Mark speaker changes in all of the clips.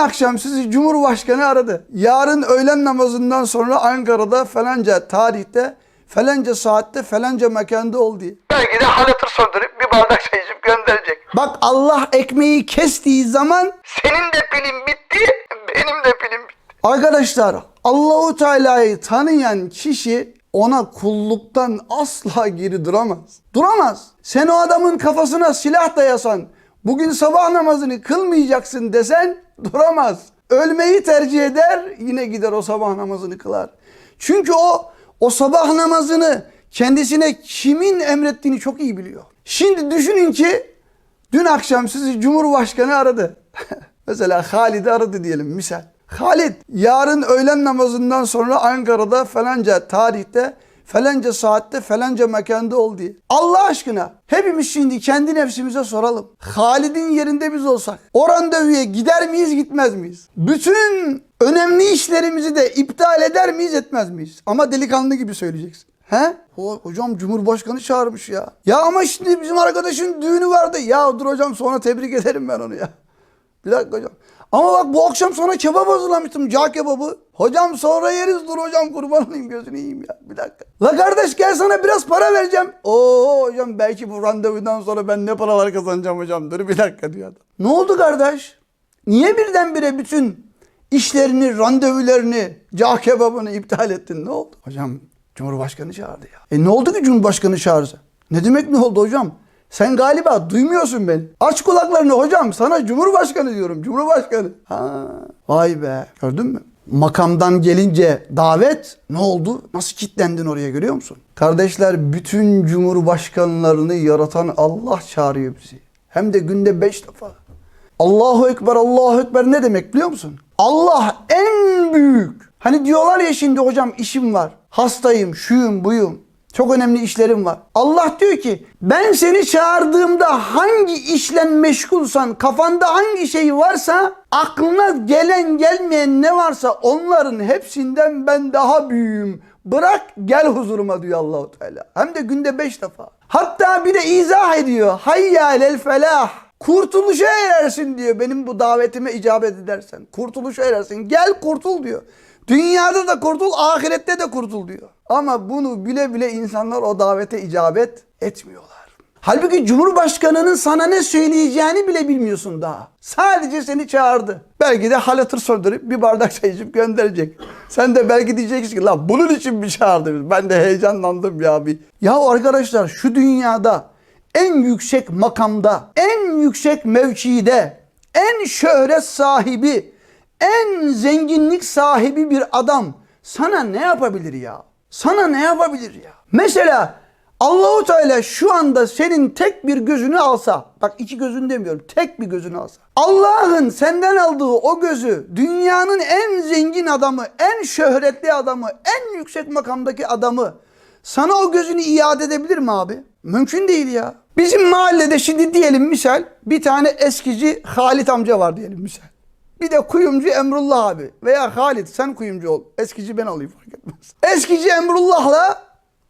Speaker 1: akşam sizi Cumhurbaşkanı aradı. Yarın öğlen namazından sonra Ankara'da falanca tarihte, falanca saatte, falanca mekanda ol diye. Belki de halatır söndürüp bir bardak çay içip gönderecek. Bak Allah ekmeği kestiği zaman senin de pilin bitti, benim de pilim bitti. Arkadaşlar Allahu Teala'yı tanıyan kişi ona kulluktan asla geri duramaz. Duramaz. Sen o adamın kafasına silah dayasan, bugün sabah namazını kılmayacaksın desen duramaz. Ölmeyi tercih eder, yine gider o sabah namazını kılar. Çünkü o o sabah namazını kendisine kimin emrettiğini çok iyi biliyor. Şimdi düşünün ki dün akşam sizi Cumhurbaşkanı aradı. Mesela Halid'i aradı diyelim misal. Halit yarın öğlen namazından sonra Ankara'da falanca tarihte falanca saatte falanca mekanda ol diye. Allah aşkına hepimiz şimdi kendi nefsimize soralım. Halid'in yerinde biz olsak o randevuya gider miyiz gitmez miyiz? Bütün önemli işlerimizi de iptal eder miyiz etmez miyiz? Ama delikanlı gibi söyleyeceksin. He? Ho- hocam Cumhurbaşkanı çağırmış ya. Ya ama şimdi bizim arkadaşın düğünü vardı. Ya dur hocam sonra tebrik ederim ben onu ya. Bir dakika hocam. Ama bak bu akşam sonra kebap hazırlamıştım. Cağ kebabı. Hocam sonra yeriz dur hocam kurban olayım gözünü yiyeyim ya. Bir dakika. La kardeş gel sana biraz para vereceğim. Oo hocam belki bu randevudan sonra ben ne paralar kazanacağım hocam. Dur bir dakika diyor adam. Ne oldu kardeş? Niye birdenbire bütün işlerini, randevularını, cağ kebabını iptal ettin? Ne oldu? Hocam Cumhurbaşkanı çağırdı ya. E ne oldu ki Cumhurbaşkanı çağırsa? Ne demek ne oldu hocam? Sen galiba duymuyorsun beni. Aç kulaklarını hocam. Sana Cumhurbaşkanı diyorum. Cumhurbaşkanı. Ha, vay be. Gördün mü? Makamdan gelince davet ne oldu? Nasıl kilitlendin oraya görüyor musun? Kardeşler bütün cumhurbaşkanlarını yaratan Allah çağırıyor bizi. Hem de günde beş defa. Allahu Ekber, Allahu Ekber ne demek biliyor musun? Allah en büyük. Hani diyorlar ya şimdi hocam işim var. Hastayım, şuyum, buyum. Çok önemli işlerim var. Allah diyor ki ben seni çağırdığımda hangi işle meşgulsan, kafanda hangi şey varsa, aklına gelen gelmeyen ne varsa onların hepsinden ben daha büyüğüm. Bırak gel huzuruma diyor Allahu Teala. Hem de günde beş defa. Hatta bir de izah ediyor. Hayya lel felah. Kurtuluşa erersin diyor benim bu davetime icabet edersen. Kurtuluşa erersin. Gel kurtul diyor. Dünyada da kurtul, ahirette de kurtul diyor. Ama bunu bile bile insanlar o davete icabet etmiyorlar. Halbuki Cumhurbaşkanının sana ne söyleyeceğini bile bilmiyorsun daha. Sadece seni çağırdı. Belki de halatır söndürüp bir bardak çay içip gönderecek. Sen de belki diyeceksin ki la bunun için mi çağırdı? bizi?" Ben de heyecanlandım ya bir. Ya arkadaşlar şu dünyada en yüksek makamda, en yüksek mevkide, en şöhret sahibi, en zenginlik sahibi bir adam sana ne yapabilir ya? Sana ne yapabilir ya? Mesela Allahu Teala şu anda senin tek bir gözünü alsa, bak iki gözünü demiyorum, tek bir gözünü alsa. Allah'ın senden aldığı o gözü dünyanın en zengin adamı, en şöhretli adamı, en yüksek makamdaki adamı sana o gözünü iade edebilir mi abi? Mümkün değil ya. Bizim mahallede şimdi diyelim misal bir tane eskici Halit amca var diyelim misal. Bir de kuyumcu Emrullah abi. Veya Halit sen kuyumcu ol. Eskici ben olayım fark etmez. Eskici Emrullah'la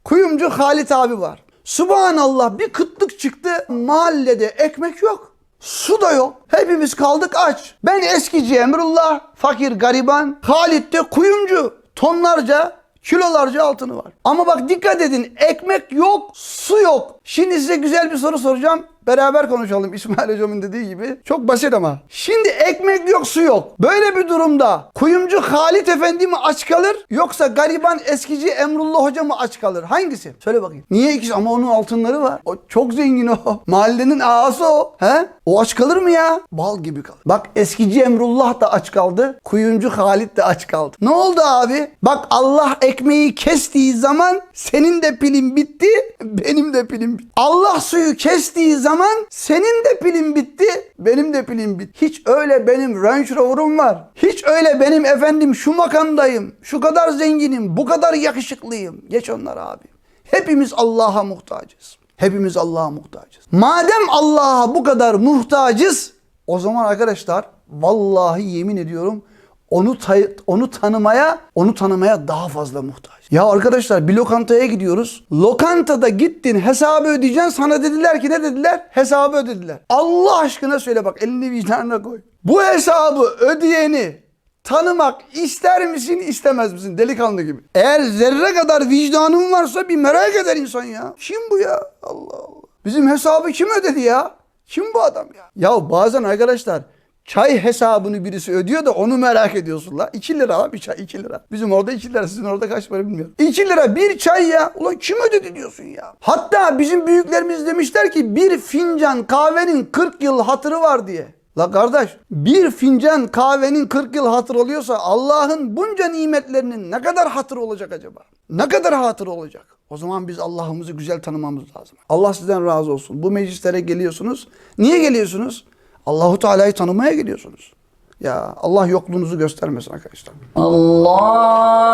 Speaker 1: kuyumcu Halit abi var. Subhanallah bir kıtlık çıktı. Mahallede ekmek yok. Su da yok. Hepimiz kaldık aç. Ben eskici Emrullah, fakir gariban. Halit de kuyumcu. Tonlarca, kilolarca altını var. Ama bak dikkat edin ekmek yok, su yok. Şimdi size güzel bir soru soracağım. Beraber konuşalım İsmail hocamın dediği gibi. Çok basit ama. Şimdi ekmek yok, su yok. Böyle bir durumda kuyumcu Halit Efendi mi aç kalır yoksa gariban eskici Emrullah Hoca mı aç kalır? Hangisi? Söyle bakayım. Niye ikisi? Ama onun altınları var. O çok zengin o. Mahallenin ağası o. He? O aç kalır mı ya? Bal gibi kalır. Bak eskici Emrullah da aç kaldı. Kuyumcu Halit de aç kaldı. Ne oldu abi? Bak Allah ekmeği kestiği zaman senin de pilin bitti, benim de pilim bitti. Allah suyu kestiği zaman senin de pilin bitti, benim de pilim bitti. Hiç öyle benim Range Rover'um var. Hiç öyle benim efendim şu makamdayım, şu kadar zenginim, bu kadar yakışıklıyım. Geç onlar abi. Hepimiz Allah'a muhtacız. Hepimiz Allah'a muhtacız. Madem Allah'a bu kadar muhtacız, o zaman arkadaşlar vallahi yemin ediyorum onu tay- onu tanımaya, onu tanımaya daha fazla muhtaç. Ya arkadaşlar bir lokantaya gidiyoruz. Lokantada gittin hesabı ödeyeceksin. Sana dediler ki ne dediler? Hesabı ödediler. Allah aşkına söyle bak elini vicdanına koy. Bu hesabı ödeyeni tanımak ister misin istemez misin delikanlı gibi. Eğer zerre kadar vicdanın varsa bir merak eder insan ya. Kim bu ya? Allah Allah. Bizim hesabı kim ödedi ya? Kim bu adam ya? Ya bazen arkadaşlar çay hesabını birisi ödüyor da onu merak ediyorsun la. 2 lira la bir çay 2 lira. Bizim orada 2 lira sizin orada kaç para bilmiyorum. 2 lira bir çay ya. Ulan kim ödedi diyorsun ya. Hatta bizim büyüklerimiz demişler ki bir fincan kahvenin 40 yıl hatırı var diye. La kardeş bir fincan kahvenin 40 yıl hatır oluyorsa Allah'ın bunca nimetlerinin ne kadar hatır olacak acaba? Ne kadar hatır olacak? O zaman biz Allah'ımızı güzel tanımamız lazım. Allah sizden razı olsun. Bu meclislere geliyorsunuz. Niye geliyorsunuz? Allahu Teala'yı tanımaya gidiyorsunuz. Ya Allah yokluğunuzu göstermesin arkadaşlar.
Speaker 2: Allahümme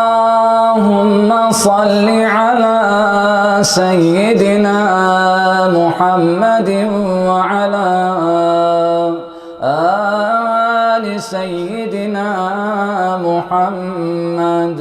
Speaker 2: salli ala seyyidina Muhammedin ve ala ali seyyidina Muhammed.